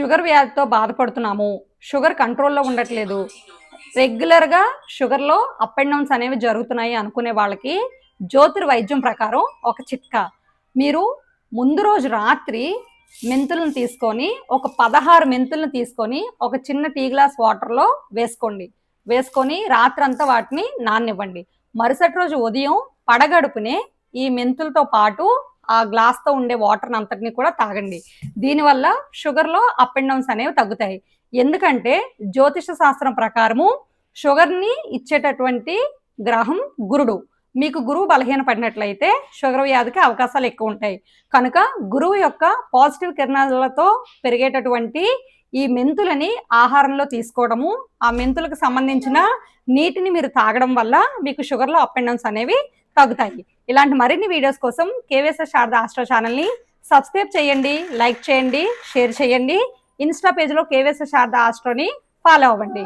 Sugar వ్యాధితో బాధపడుతున్నాము. Sugar కంట్రోల్లో ఉండట్లేదు. రెగ్యులర్గా షుగర్లో అప్ అండ్ డౌన్స్ అనేవి జరుగుతున్నాయి అనుకునే వాళ్ళకి జ్యోతిర్ వైద్యం ప్రకారం ఒక చిట్కా. మీరు ముందు రోజు రాత్రి మెంతులను తీసుకొని ఒక పదహారు మెంతులను తీసుకొని ఒక చిన్న టీ గ్లాస్ వాటర్లో వేసుకోండి. వేసుకొని రాత్రంతా వాటిని నాననివ్వండి. మరుసటి రోజు ఉదయం పడగడుపునే ఈ మెంతులతో పాటు ఆ గ్లాస్తో ఉండే వాటర్ అంతటిని కూడా తాగండి. దీనివల్ల షుగర్లో అప్ అండ్ డౌన్స్ అనేవి తగ్గుతాయి. ఎందుకంటే జ్యోతిష శాస్త్రం ప్రకారము షుగర్ని ఇచ్చేటటువంటి గ్రహం గురుడు. మీకు గురువు బలహీన పడినట్లయితే షుగర్ వ్యాధికి అవకాశాలు ఎక్కువ ఉంటాయి. కనుక గురువు యొక్క పాజిటివ్ కిరణాలతో పెరిగేటటువంటి ఈ మెంతులని ఆహారంలో తీసుకోవడము ఆ మెంతులకు సంబంధించిన నీటిని మీరు తాగడం వల్ల మీకు షుగర్లో అప్ అండ్ డౌన్స్ అనేవి తగ్గుతాయి. ఇలాంటి మరిన్ని వీడియోస్ కోసం కేవీఎస్ఎస్ శారద ఆస్ట్రో ఛానల్ని సబ్స్క్రైబ్ చేయండి లైక్ చేయండి షేర్ చేయండి. ఇన్స్టా పేజ్లో కేవీఎస్ఎస్ శారద ఆస్ట్రోని ఫాలో అవ్వండి.